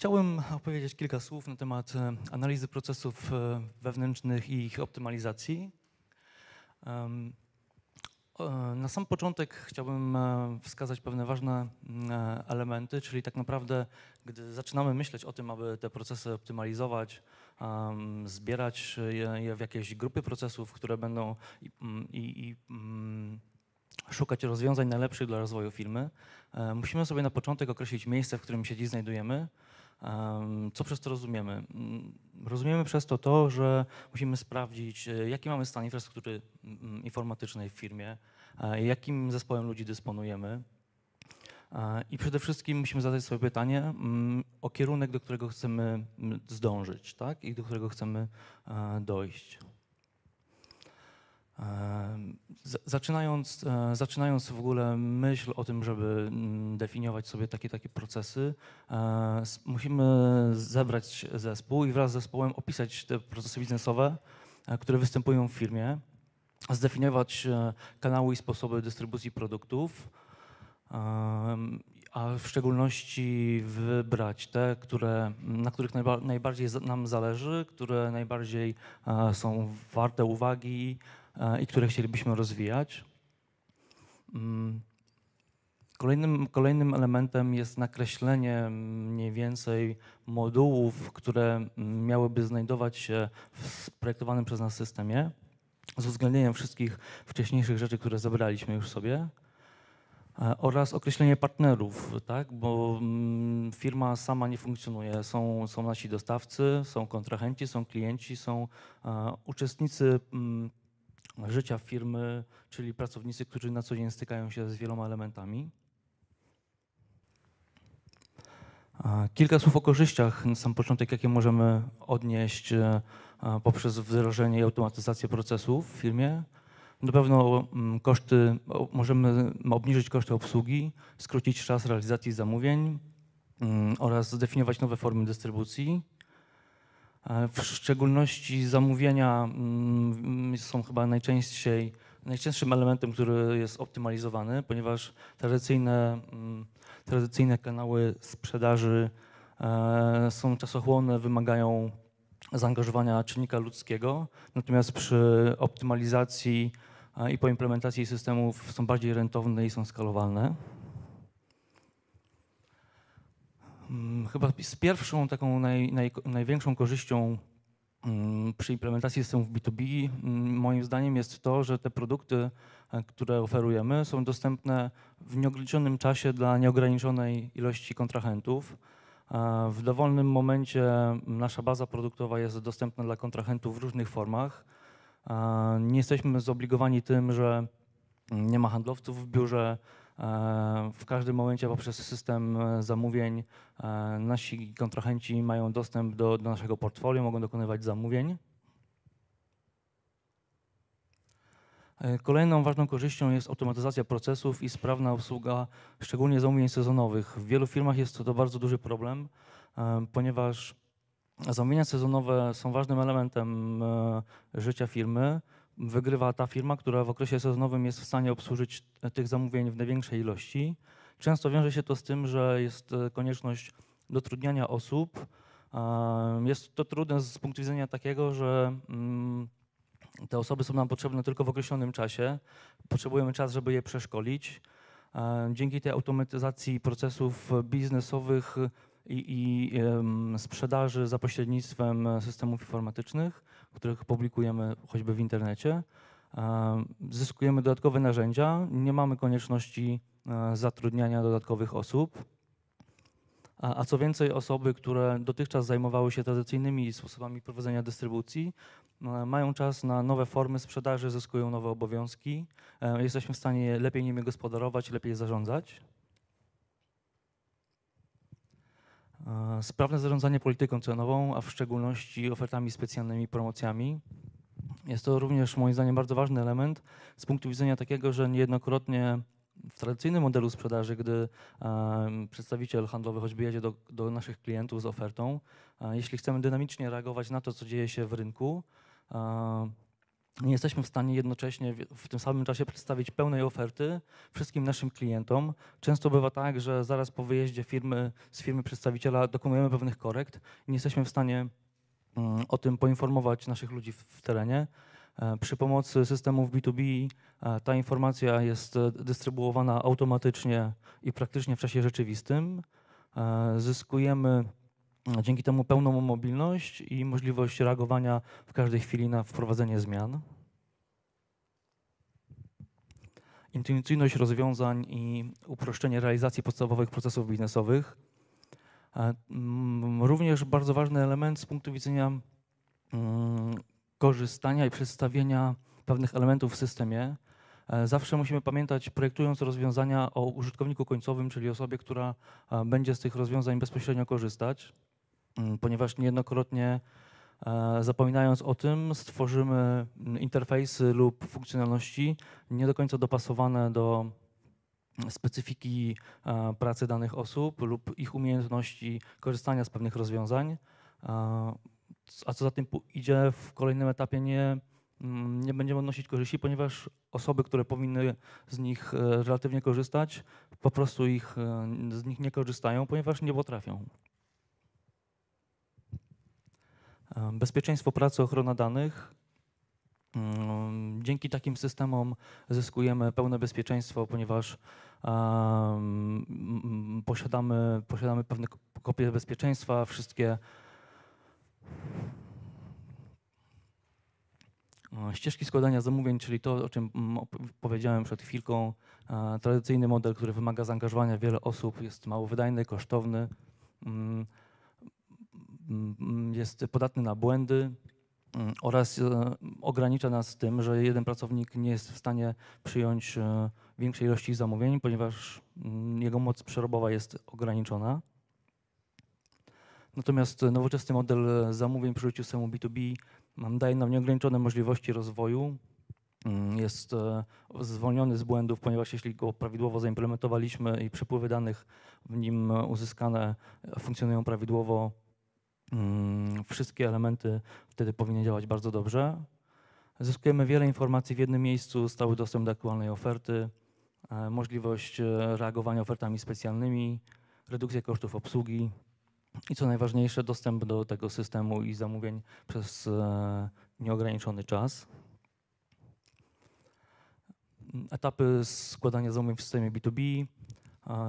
Chciałbym opowiedzieć kilka słów na temat e, analizy procesów e, wewnętrznych i ich optymalizacji. Na sam początek chciałbym e, wskazać pewne ważne elementy, czyli tak naprawdę, gdy zaczynamy myśleć o tym, aby te procesy optymalizować, zbierać je, w jakieś grupy procesów, które będą i, i, i szukać rozwiązań najlepszych dla rozwoju firmy, musimy sobie na początek określić miejsce, w którym się dziś znajdujemy. Co przez to rozumiemy? Mm, Rozumiemy przez to to, że musimy sprawdzić, e, jaki mamy stan infrastruktury mm, informatycznej w firmie, e, jakim zespołem ludzi dysponujemy. E, I przede wszystkim musimy zadać sobie pytanie mm, o kierunek, do którego chcemy mm, zdążyć, tak? I do którego chcemy dojść. Zaczynając, e, zaczynając w ogóle myśl o tym, żeby mm, definiować sobie takie, takie procesy, e, musimy zebrać zespół i wraz z zespołem opisać te procesy biznesowe, e, które występują w firmie, zdefiniować kanały i sposoby dystrybucji produktów, a w szczególności wybrać te, które, na których najba, najbardziej nam zależy, które najbardziej są warte uwagi i które chcielibyśmy rozwijać. Mm. Kolejnym, kolejnym elementem jest nakreślenie mniej więcej modułów, które mm, miałyby znajdować się w sprojektowanym przez nas systemie, z uwzględnieniem wszystkich wcześniejszych rzeczy, które zebraliśmy już sobie. E, oraz określenie partnerów, tak? bo mm, firma sama nie funkcjonuje. Są, są nasi dostawcy, są kontrahenci, są klienci, są e, uczestnicy życia firmy, czyli pracownicy, którzy na co dzień stykają się z wieloma elementami. Kilka słów o korzyściach na sam początek, jakie możemy odnieść e, poprzez wdrożenie i automatyzację procesów w firmie. Na pewno mm, koszty, możemy obniżyć koszty obsługi, skrócić czas realizacji zamówień mm, oraz zdefiniować nowe formy dystrybucji. W szczególności zamówienia mm, są chyba najczęściej, najczęstszym elementem, który jest optymalizowany, ponieważ tradycyjne, mm, tradycyjne kanały sprzedaży e, są czasochłonne, wymagają zaangażowania czynnika ludzkiego, natomiast przy optymalizacji e, i po implementacji systemów są bardziej rentowne i są skalowalne. Chyba z pierwszą taką naj, naj, największą korzyścią mm, przy implementacji systemów B2B mm, moim zdaniem jest to, że te produkty, e, które oferujemy są dostępne w nieograniczonym czasie dla nieograniczonej ilości kontrahentów. E, W dowolnym momencie nasza baza produktowa jest dostępna dla kontrahentów w różnych formach. E, Nie jesteśmy zobligowani tym, że nie ma handlowców w biurze. E, W każdym momencie poprzez system e, zamówień e, nasi kontrahenci mają dostęp do, do naszego portfolio, mogą dokonywać zamówień. Kolejną ważną korzyścią jest automatyzacja procesów i sprawna obsługa, szczególnie zamówień sezonowych. W wielu firmach jest to, bardzo duży problem, ponieważ zamówienia sezonowe są ważnym elementem życia firmy. Wygrywa ta firma, która w okresie sezonowym jest w stanie obsłużyć tych zamówień w największej ilości. Często wiąże się to z tym, że jest e, konieczność dotrudniania osób. E, Jest to trudne z punktu widzenia takiego, że mm, te osoby są nam potrzebne tylko w określonym czasie. Potrzebujemy czas, żeby je przeszkolić. E, Dzięki tej automatyzacji procesów biznesowych i, i em, sprzedaży za pośrednictwem systemów informatycznych, których publikujemy choćby w internecie, e, zyskujemy dodatkowe narzędzia. Nie mamy konieczności e, zatrudniania dodatkowych osób. A, a co więcej, osoby, które dotychczas zajmowały się tradycyjnymi sposobami prowadzenia dystrybucji, e, mają czas na nowe formy sprzedaży, zyskują nowe obowiązki. E, Jesteśmy w stanie lepiej nimi gospodarować, lepiej zarządzać. Sprawne zarządzanie polityką cenową, a w szczególności ofertami specjalnymi, promocjami. Jest to również moim zdaniem bardzo ważny element z punktu widzenia takiego, że niejednokrotnie w tradycyjnym modelu sprzedaży, gdy em, przedstawiciel handlowy choćby jedzie do, do naszych klientów z ofertą, jeśli chcemy dynamicznie reagować na to, co dzieje się w rynku, nie jesteśmy w stanie jednocześnie w tym samym czasie przedstawić pełnej oferty wszystkim naszym klientom. Często bywa tak, że zaraz po wyjeździe firmy, z firmy przedstawiciela dokonujemy pewnych korekt i nie jesteśmy w stanie mm, o tym poinformować naszych ludzi w terenie. E, przy pomocy systemów B2B e, ta informacja jest e, dystrybuowana automatycznie i praktycznie w czasie rzeczywistym. Zyskujemy dzięki temu pełną mobilność i możliwość reagowania w każdej chwili na wprowadzenie zmian. Intuicyjność rozwiązań i uproszczenie realizacji podstawowych procesów biznesowych. Również bardzo ważny element z punktu widzenia korzystania i przedstawienia pewnych elementów w systemie. E, zawsze musimy pamiętać, projektując rozwiązania o użytkowniku końcowym, czyli osobie, która e, będzie z tych rozwiązań bezpośrednio korzystać, mm, ponieważ niejednokrotnie e, zapominając o tym, stworzymy mm, interfejsy lub funkcjonalności nie do końca dopasowane do specyfiki pracy danych osób lub ich umiejętności korzystania z pewnych rozwiązań a co za tym idzie, w kolejnym etapie nie, mm, nie będziemy odnosić korzyści, ponieważ osoby, które powinny z nich e, relatywnie korzystać, po prostu ich, e, z nich nie korzystają, ponieważ nie potrafią. Bezpieczeństwo pracy, ochrona danych. Mm, dzięki takim systemom zyskujemy pełne bezpieczeństwo, ponieważ um, posiadamy, posiadamy pewne kopie bezpieczeństwa, wszystkie Ścieżki składania zamówień, czyli to, o czym mm, powiedziałem przed chwilką, tradycyjny model, który wymaga zaangażowania wiele osób, jest mało wydajny, kosztowny, mm, mm, jest podatny na błędy oraz e, ogranicza nas tym, że jeden pracownik nie jest w stanie przyjąć e, większej ilości zamówień, ponieważ jego moc przerobowa jest ograniczona. Natomiast nowoczesny model zamówień przy użyciu systemu B2B daje nam nieograniczone możliwości rozwoju. Mm, jest e, zwolniony z błędów, ponieważ jeśli go prawidłowo zaimplementowaliśmy i przepływy danych w nim uzyskane funkcjonują prawidłowo, mm, wszystkie elementy wtedy powinny działać bardzo dobrze. Zyskujemy wiele informacji w jednym miejscu, stały dostęp do aktualnej oferty, e, możliwość e, reagowania ofertami specjalnymi, redukcja kosztów obsługi, i co najważniejsze, dostęp do tego systemu i zamówień przez e, nieograniczony czas. Etapy składania zamówień w systemie B2B.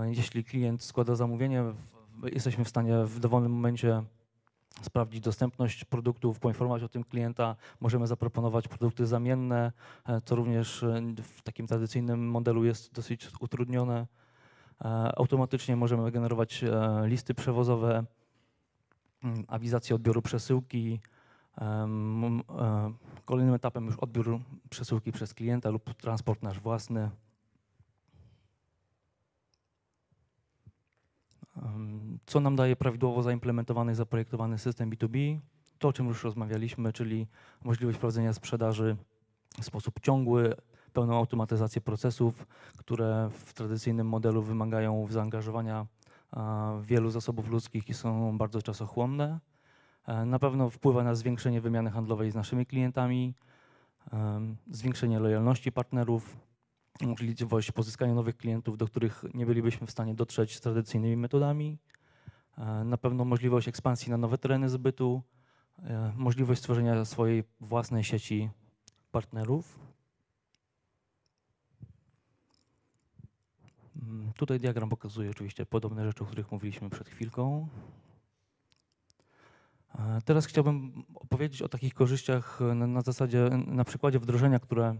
Jeśli klient składa zamówienie, jesteśmy w stanie w dowolnym momencie sprawdzić dostępność produktów, poinformować o tym klienta. Możemy zaproponować produkty zamienne, e, co również e, w takim tradycyjnym modelu jest dosyć utrudnione. Automatycznie możemy generować listy przewozowe, Mm, awizację odbioru przesyłki. E, kolejnym etapem już odbiór przesyłki przez klienta lub transport nasz własny. Co nam daje prawidłowo zaimplementowany zaprojektowany system B2B? To, o czym już rozmawialiśmy, czyli możliwość prowadzenia sprzedaży w sposób ciągły, pełną automatyzację procesów, które w tradycyjnym modelu wymagają zaangażowania wielu zasobów ludzkich i są bardzo czasochłonne. E, na pewno wpływa na zwiększenie wymiany handlowej z naszymi klientami, zwiększenie lojalności partnerów, możliwość pozyskania nowych klientów, do których nie bylibyśmy w stanie dotrzeć z tradycyjnymi metodami. E, na pewno możliwość ekspansji na nowe tereny zbytu, e, możliwość stworzenia swojej własnej sieci partnerów. Mm, tutaj diagram pokazuje oczywiście podobne rzeczy, o których mówiliśmy przed chwilką. Teraz chciałbym opowiedzieć o takich korzyściach na, na zasadzie, na przykładzie wdrożenia, które,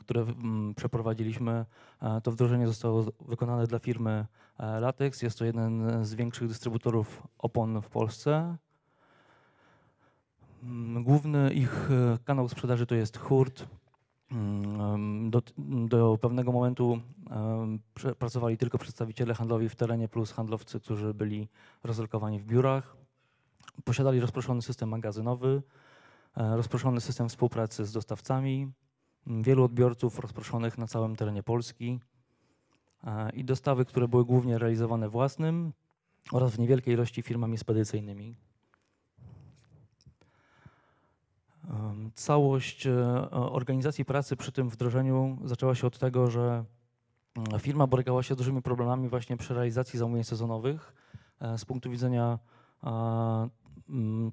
które mm, przeprowadziliśmy. To wdrożenie zostało wykonane dla firmy e, Latex. Jest to jeden z większych dystrybutorów opon w Polsce. Główny ich e, kanał sprzedaży to jest hurt. Mm, do, do, pewnego momentu pracowali tylko przedstawiciele handlowi w terenie plus handlowcy, którzy byli rozlokowani w biurach. Posiadali rozproszony system magazynowy, e, rozproszony system współpracy z dostawcami, wielu odbiorców rozproszonych na całym terenie Polski e, i dostawy, które były głównie realizowane własnym oraz w niewielkiej ilości firmami spedycyjnymi. Całość organizacji pracy przy tym wdrożeniu zaczęła się od tego, że firma borykała się z dużymi problemami właśnie przy realizacji zamówień sezonowych z punktu widzenia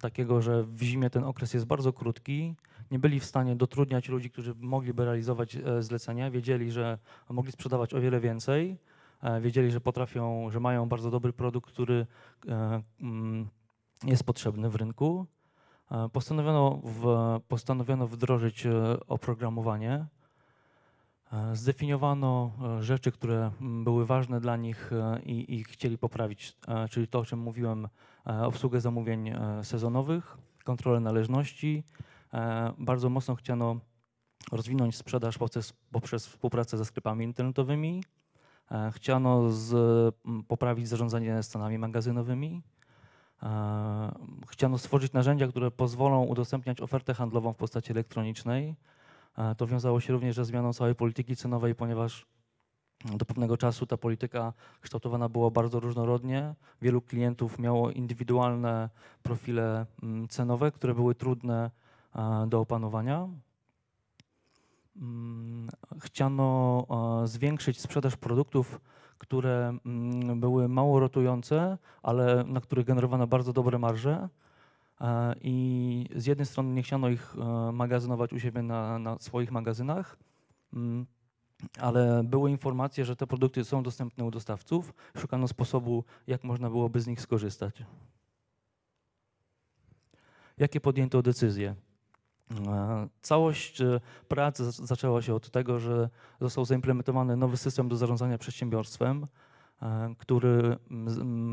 takiego, że w zimie ten okres jest bardzo krótki, nie byli w stanie dotrudniać ludzi, którzy mogliby realizować e, zlecenia, wiedzieli, że mogli sprzedawać o wiele więcej, e, wiedzieli, że potrafią, że mają bardzo dobry produkt, który e, mm, jest potrzebny w rynku. Postanowiono, w, postanowiono wdrożyć oprogramowanie. Zdefiniowano rzeczy, które były ważne dla nich i, i chcieli poprawić, czyli to, o czym mówiłem, obsługę zamówień sezonowych, kontrolę należności, E, bardzo mocno chciano rozwinąć sprzedaż poprzez, poprzez współpracę ze sklepami internetowymi. E, chciano z, poprawić zarządzanie stanami magazynowymi. E, chciano stworzyć narzędzia, które pozwolą udostępniać ofertę handlową w postaci elektronicznej. To wiązało się również ze zmianą całej polityki cenowej, ponieważ do pewnego czasu ta polityka kształtowana była bardzo różnorodnie. Wielu klientów miało indywidualne profile cenowe, które były trudne do opanowania. Mm, chciano zwiększyć sprzedaż produktów, które mm, były mało rotujące, ale na których generowano bardzo dobre marże. I z jednej strony nie chciano ich magazynować u siebie na, na swoich magazynach, mm, ale były informacje, że te produkty są dostępne u dostawców. Szukano sposobu, jak można byłoby z nich skorzystać. Jakie podjęto decyzje? E, całość e, pracy zaczęła się od tego, że został zaimplementowany nowy system do zarządzania przedsiębiorstwem, e, który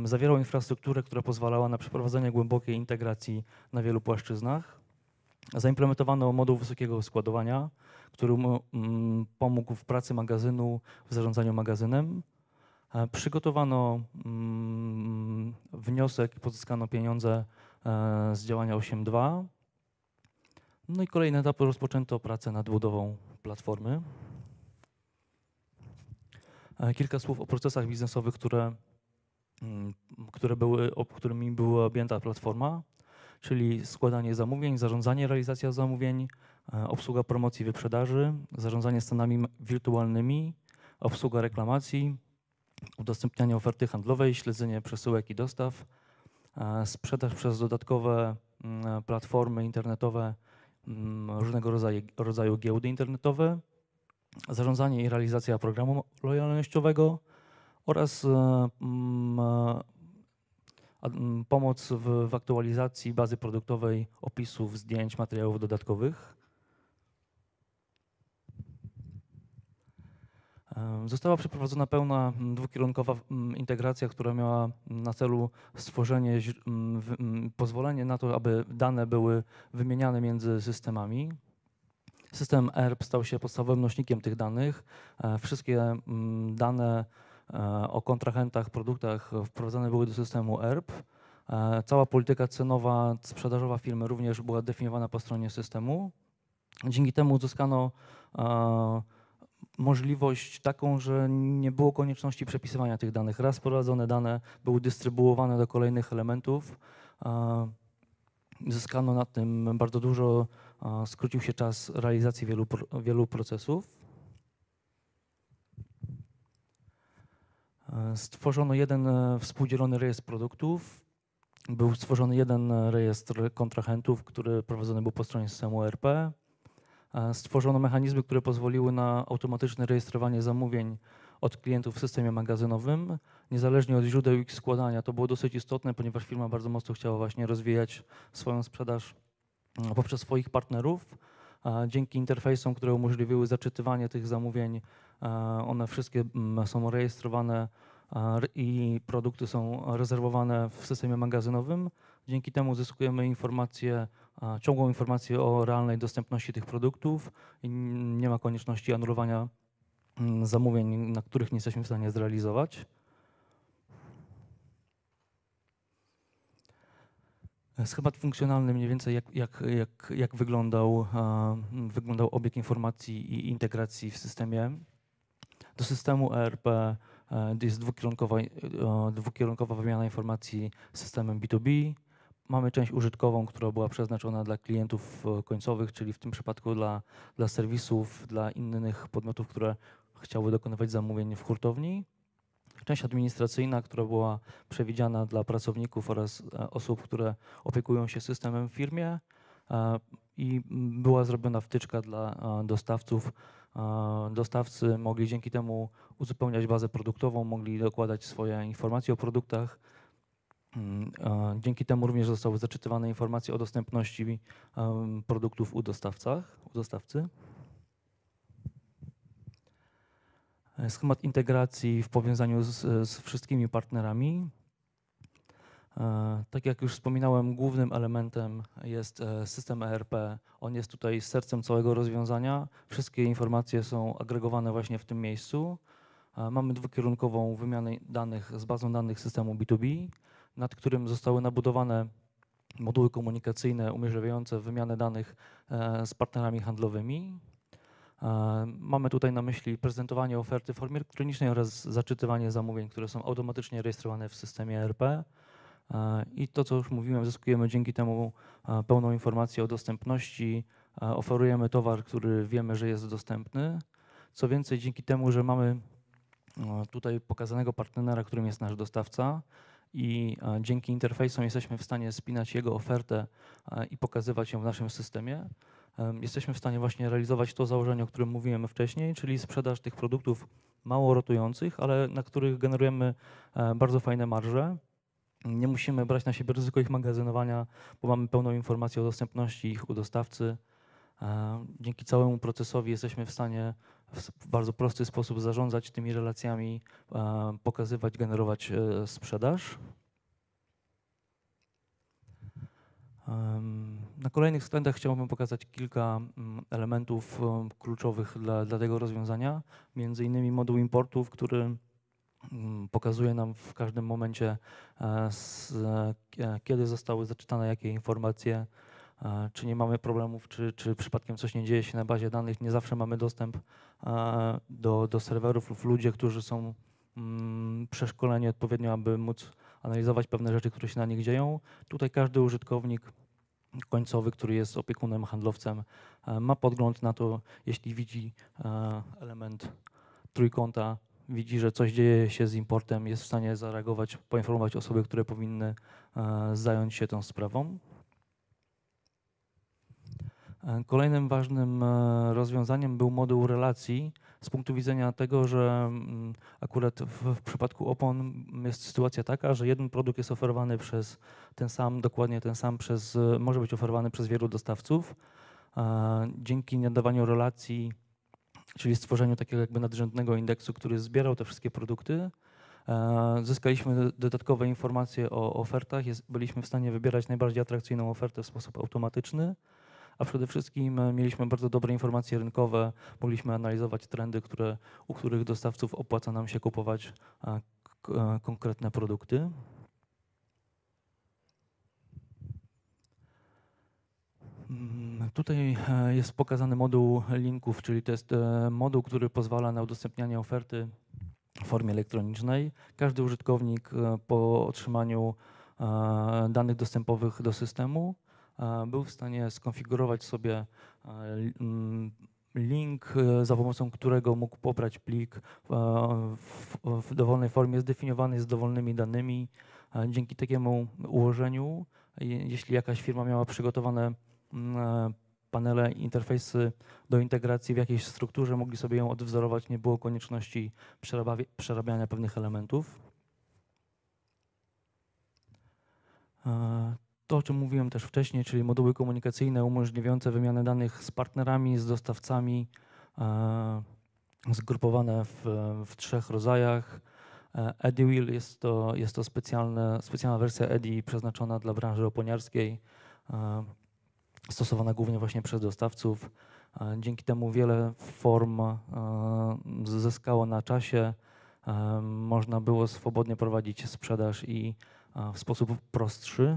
zawierał infrastrukturę, która pozwalała na przeprowadzenie głębokiej integracji na wielu płaszczyznach. Zaimplementowano moduł wysokiego składowania, który pomógł w pracy magazynu, w zarządzaniu magazynem. Przygotowano wniosek i pozyskano pieniądze z działania 8.2 no i kolejny etap rozpoczęto pracę nad budową platformy. E, kilka słów o procesach biznesowych, które, mm, które były, którymi była objęta platforma, czyli składanie zamówień, zarządzanie realizacja zamówień, e, obsługa promocji wyprzedaży, zarządzanie stanami wirtualnymi, obsługa reklamacji, udostępnianie oferty handlowej, śledzenie przesyłek i dostaw, e, sprzedaż przez dodatkowe mm, platformy internetowe Mm, różnego rodzaju, rodzaju giełdy internetowe, zarządzanie i realizacja programu lojalnościowego oraz e, mm, pomoc w, w aktualizacji bazy produktowej, opisów, zdjęć, materiałów dodatkowych. Została przeprowadzona pełna dwukierunkowa integracja, która miała na celu stworzenie, pozwolenie na to, aby dane były wymieniane między systemami. System ERP stał się podstawowym nośnikiem tych danych. E, wszystkie dane e, o kontrahentach, produktach wprowadzane były do systemu ERP. E, cała polityka cenowa, sprzedażowa firmy również była definiowana po stronie systemu. Dzięki temu uzyskano możliwość taką, że nie było konieczności przepisywania tych danych. Raz wprowadzone dane były dystrybuowane do kolejnych elementów. Zyskano na tym bardzo dużo, skrócił się czas realizacji wielu, wielu procesów. Stworzono jeden e, współdzielony rejestr produktów. Był stworzony jeden rejestr kontrahentów, który prowadzony był po stronie systemu ERP. E, stworzono mechanizmy, które pozwoliły na automatyczne rejestrowanie zamówień od klientów w systemie magazynowym, niezależnie od źródeł ich składania. To było dosyć istotne, ponieważ firma bardzo mocno chciała właśnie rozwijać swoją sprzedaż mm, poprzez swoich partnerów. Dzięki interfejsom, które umożliwiły zaczytywanie tych zamówień, e, one wszystkie mm, są rejestrowane i produkty są rezerwowane w systemie magazynowym. Dzięki temu uzyskujemy ciągłą informację o realnej dostępności tych produktów i nie ma konieczności anulowania zamówień, na których nie jesteśmy w stanie zrealizować. Schemat funkcjonalny mniej więcej jak, jak, jak, jak wyglądał, wyglądał obieg informacji i integracji w systemie. Do systemu ERP e, jest dwukierunkowa, e, dwukierunkowa wymiana informacji z systemem B2B, mamy część użytkową, która była przeznaczona dla klientów e, końcowych, czyli w tym przypadku dla, dla serwisów, dla innych podmiotów, które chciały dokonywać zamówień w hurtowni. Część administracyjna, która była przewidziana dla pracowników oraz e, osób, które opiekują się systemem w firmie e, i była zrobiona wtyczka dla dostawców. Dostawcy mogli dzięki temu uzupełniać bazę produktową, mogli dokładać swoje informacje o produktach, Mm, dzięki temu również zostały zaczytywane informacje o dostępności produktów u, dostawcach, u dostawcy. Schemat integracji w powiązaniu z, z wszystkimi partnerami. E, tak jak już wspominałem, głównym elementem jest e, system ERP. On jest tutaj sercem całego rozwiązania. Wszystkie informacje są agregowane właśnie w tym miejscu. Mamy dwukierunkową wymianę danych z bazą danych systemu B2B nad którym zostały nabudowane moduły komunikacyjne umożliwiające wymianę danych e, z partnerami handlowymi. E, mamy tutaj na myśli prezentowanie oferty w formie elektronicznej oraz zaczytywanie zamówień, które są automatycznie rejestrowane w systemie ERP. E, I to, co już mówiłem, zyskujemy dzięki temu pełną informację o dostępności. Oferujemy towar, który wiemy, że jest dostępny. Co więcej, dzięki temu, że mamy tutaj pokazanego partnera, którym jest nasz dostawca, i e, dzięki interfejsom jesteśmy w stanie spinać jego ofertę e, i pokazywać ją w naszym systemie. Jesteśmy w stanie właśnie realizować to założenie, o którym mówiłem wcześniej, czyli sprzedaż tych produktów mało rotujących, ale na których generujemy e, bardzo fajne marże. Nie musimy brać na siebie ryzyko ich magazynowania, bo mamy pełną informację o dostępności ich u dostawcy. Dzięki całemu procesowi jesteśmy w stanie w bardzo prosty sposób zarządzać tymi relacjami, pokazywać, generować e, sprzedaż. Na kolejnych slajdach chciałbym pokazać kilka mm, elementów e, kluczowych dla, dla tego rozwiązania. Między innymi moduł importów, który mm, pokazuje nam w każdym momencie, e, kiedy zostały zaczytane jakie informacje, czy nie mamy problemów, czy, czy przypadkiem coś nie dzieje się na bazie danych. Nie zawsze mamy dostęp do, do serwerów lub ludzie, którzy są mm, przeszkoleni odpowiednio, aby móc analizować pewne rzeczy, które się na nich dzieją. Tutaj każdy użytkownik końcowy, który jest opiekunem, handlowcem, ma podgląd na to, jeśli widzi element trójkąta, widzi, że coś dzieje się z importem, jest w stanie zareagować, poinformować osoby, które powinny zająć się tą sprawą. E, kolejnym ważnym e, rozwiązaniem był moduł relacji z punktu widzenia tego, że mm, akurat w, w, przypadku opon jest sytuacja taka, że jeden produkt jest oferowany przez ten sam, dokładnie ten sam, przez, może być oferowany przez wielu dostawców. E, dzięki nadawaniu relacji, czyli stworzeniu takiego jakby nadrzędnego indeksu, który zbierał te wszystkie produkty, zyskaliśmy dodatkowe informacje o ofertach, byliśmy w stanie wybierać najbardziej atrakcyjną ofertę w sposób automatyczny a przede wszystkim e, mieliśmy bardzo dobre informacje rynkowe, mogliśmy analizować trendy, które, u których dostawców opłaca nam się kupować e, konkretne produkty. Mm, tutaj e, jest pokazany moduł linków, czyli to jest moduł, który pozwala na udostępnianie oferty w formie elektronicznej. Każdy użytkownik po otrzymaniu danych dostępowych do systemu był w stanie skonfigurować sobie mm, link, e, za pomocą którego mógł pobrać plik e, w, dowolnej formie zdefiniowany z dowolnymi danymi. Dzięki takiemu ułożeniu, jeśli jakaś firma miała przygotowane mm, e, panele, interfejsy do integracji w jakiejś strukturze, mogli sobie ją odwzorować, nie było konieczności przerabiania pewnych elementów. To, o czym mówiłem też wcześniej, czyli moduły komunikacyjne umożliwiające wymianę danych z partnerami, z dostawcami, e, zgrupowane w, w trzech rodzajach. E, EdiWheel jest to, jest to specjalne, specjalna wersja Edi przeznaczona dla branży oponiarskiej, e, stosowana głównie właśnie przez dostawców. Dzięki temu wiele form zyskało na czasie. Można było swobodnie prowadzić sprzedaż i w sposób prostszy,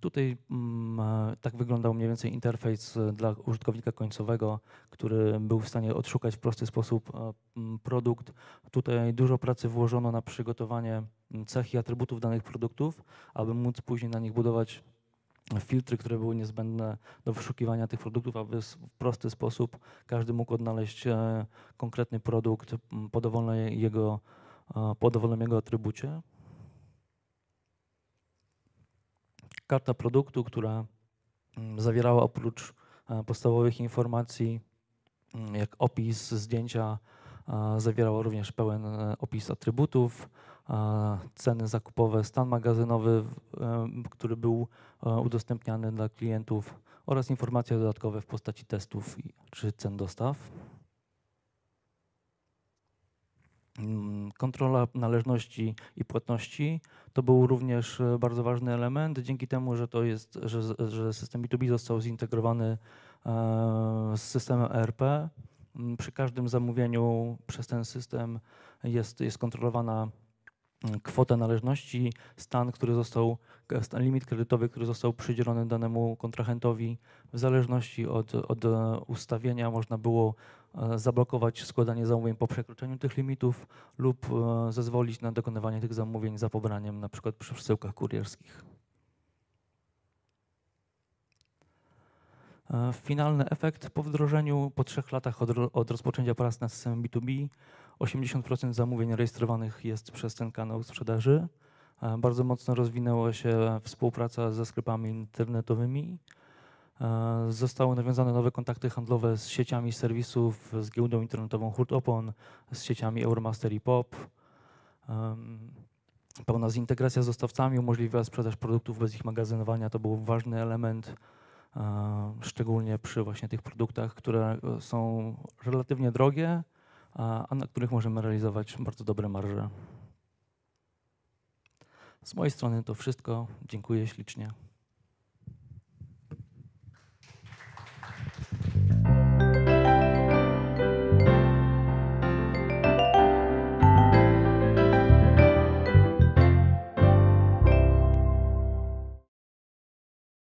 Tutaj mm, e, tak wyglądał mniej więcej interfejs e, dla użytkownika końcowego, który był w stanie odszukać w prosty sposób e, produkt. Tutaj dużo pracy włożono na przygotowanie m, cech i atrybutów danych produktów, aby móc później na nich budować filtry, które były niezbędne do wyszukiwania tych produktów, aby w prosty sposób każdy mógł odnaleźć konkretny produkt po jego, po dowolnym jego atrybucie. Karta produktu, która mm, zawierała oprócz e, podstawowych informacji, mm, jak opis zdjęcia, e, zawierała również pełen e, opis atrybutów, ceny zakupowe, stan magazynowy, który był udostępniany dla klientów oraz informacje dodatkowe w postaci testów czy cen dostaw. Kontrola należności i płatności to był również e, bardzo ważny element. Dzięki temu, że to jest, że, że system B2B został zintegrowany e, z systemem ERP, m, przy każdym zamówieniu przez ten system jest, jest kontrolowana mm, kwota należności, stan, który został, stan, limit kredytowy, który został przydzielony danemu kontrahentowi. W zależności od, od e, ustawienia można było zablokować składanie zamówień po przekroczeniu tych limitów lub e, zezwolić na dokonywanie tych zamówień za pobraniem, na przykład przy przesyłkach kurierskich. E, Finalny efekt po wdrożeniu po trzech latach od, od rozpoczęcia prac nad systemem B2B 80% zamówień rejestrowanych jest przez ten kanał sprzedaży. E, Bardzo mocno rozwinęła się współpraca ze sklepami internetowymi. E, Zostały nawiązane nowe kontakty handlowe z sieciami serwisów, z giełdą internetową Hurt Opon, z sieciami Euromaster i Pop. Pełna zintegracja z dostawcami umożliwiła sprzedaż produktów bez ich magazynowania. To był ważny element, e, szczególnie przy właśnie tych produktach, które e, są relatywnie drogie, a na których możemy realizować bardzo dobre marże. Z mojej strony to wszystko. Dziękuję ślicznie.